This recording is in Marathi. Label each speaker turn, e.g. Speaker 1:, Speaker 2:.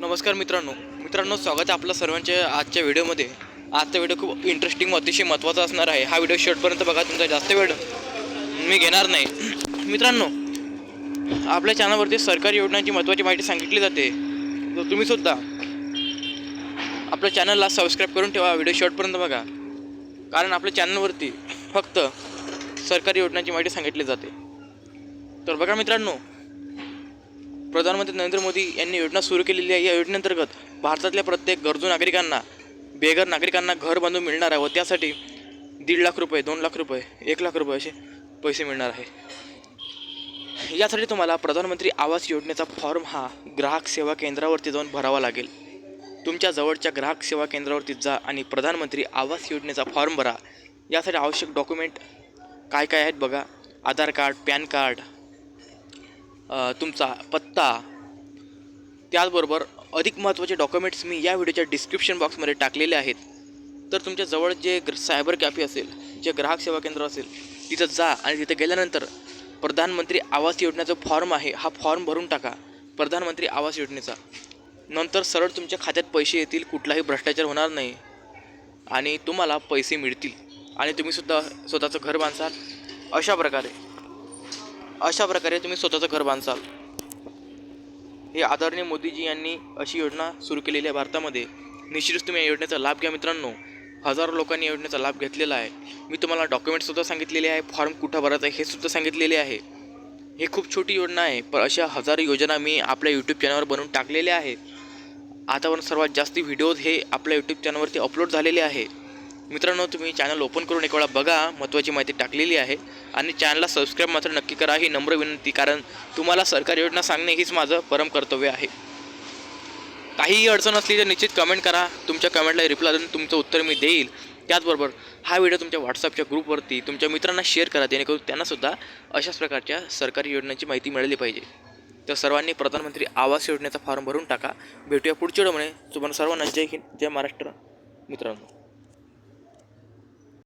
Speaker 1: नमस्कार मित्रांनो. मित्रांनो स्वागत आहे आपलं सर्वांच्या आजच्या व्हिडिओमध्ये. आजचा व्हिडिओ खूप इंटरेस्टिंग व अतिशय महत्त्वाचा असणार आहे. हा व्हिडिओ शेवटपर्यंत बघा तुमचा जास्त वेळ मी घेणार नाही. मित्रांनो आपल्या चॅनलवरती सरकारी योजनांची महत्त्वाची माहिती सांगितली जाते. तर तुम्ही सुद्धा आपल्या चॅनलला सबस्क्राईब करून ठेवा व्हिडिओ शेवटपर्यंत बघा. कारण आपल्या चॅनलवरती फक्त सरकारी योजनांची माहिती सांगितली जाते. तर बघा मित्रांनो प्रधानमंत्री नरेंद्र मोदी यांनी योजना सुरू केलेली आहे. या योजनेअंतर्गत भारतातल्या प्रत्येक गरजू नागरिकांना बेघर नागरिकांना घर बांधून मिळणार आहे व त्यासाठी दीड लाख रुपये दोन लाख रुपये एक लाख रुपये असे पैसे मिळणार आहे. यासाठी तुम्हाला प्रधानमंत्री आवास योजनेचा फॉर्म हा ग्राहक सेवा केंद्रावरती जाऊन भरावा लागेल. तुमच्या जवळच्या ग्राहक सेवा केंद्रावरती जा आणि प्रधानमंत्री आवास योजनेचा फॉर्म भरा. यासाठी आवश्यक डॉक्युमेंट काय काय आहेत बघा. आधार कार्ड पॅन कार्ड तुमचा पत्ता त्याचबरोबर अधिक महत्त्वाचे डॉक्युमेंट्स मी या व्हिडिओच्या डिस्क्रिप्शन बॉक्समध्ये टाकलेले आहेत. तर तुमच्या जवळ जे ग्र सायबर कॅफे असेल जे ग्राहक सेवा केंद्र असेल तिथं जा आणि तिथं गेल्यानंतर प्रधानमंत्री आवास योजनेचा फॉर्म आहे हा फॉर्म भरून टाका प्रधानमंत्री आवास योजनेचा. नंतर सरळ तुमच्या खात्यात पैसे येतील कुठलाही भ्रष्टाचार होणार नाही आणि तुम्हाला पैसे मिळतील. आणि तुम्ही सुद्धा स्वतःचं घर बांधसाल अशा प्रकारे. अशा प्रकारे तुम्ही स्वतःचं घर बांधसाल. हे आदरणीय मोदीजी यांनी अशी योजना सुरू केलेली आहे भारतामध्ये. निश्चितच तुम्ही या योजनेचा लाभ घ्या मित्रांनो. हजारो लोकांनी या योजनेचा लाभ घेतलेला आहे. मी तुम्हाला डॉक्युमेंटसुद्धा सांगितलेले आहे. फॉर्म कुठं भरायचं आहे हे सुद्धा सांगितलेले आहे. हे खूप छोटी योजना आहे पण अशा हजारो योजना मी आपल्या यूट्यूब चॅनलवर बनवून टाकलेल्या आहे. आतापर्यंत सर्वात जास्त व्हिडिओज हे आपल्या यूट्यूब चॅनलवरती अपलोड झालेले आहे. मित्रांनो तुम्ही चॅनल ओपन करून एक वेळा बघा महत्त्वाची माहिती टाकलेली आहे. आणि चॅनलला सबस्क्राईब मात्र नक्की करा ही नम्र विनंती कारण तुम्हाला सरकारी योजना सांगणे हीच माझं परम कर्तव्य आहे. काहीही अडचण असली तर निश्चित कमेंट करा. तुमच्या कमेंटला रिप्लाय देऊन तुमचं उत्तर मी देईल. त्याचबरोबर हा व्हिडिओ तुमच्या व्हॉट्सअपच्या ग्रुपवरती तुमच्या मित्रांना शेअर करा जेणेकरून त्यांनासुद्धा अशाच प्रकारच्या सरकारी योजनांची माहिती मिळाली पाहिजे. तर सर्वांनी प्रधानमंत्री आवास योजनेचा फॉर्म भरून टाका. भेटूया पुढच्या वेळेमुळे तुम्हाला सर्वांना जय हिंद जय महाराष्ट्र. मित्रांनो.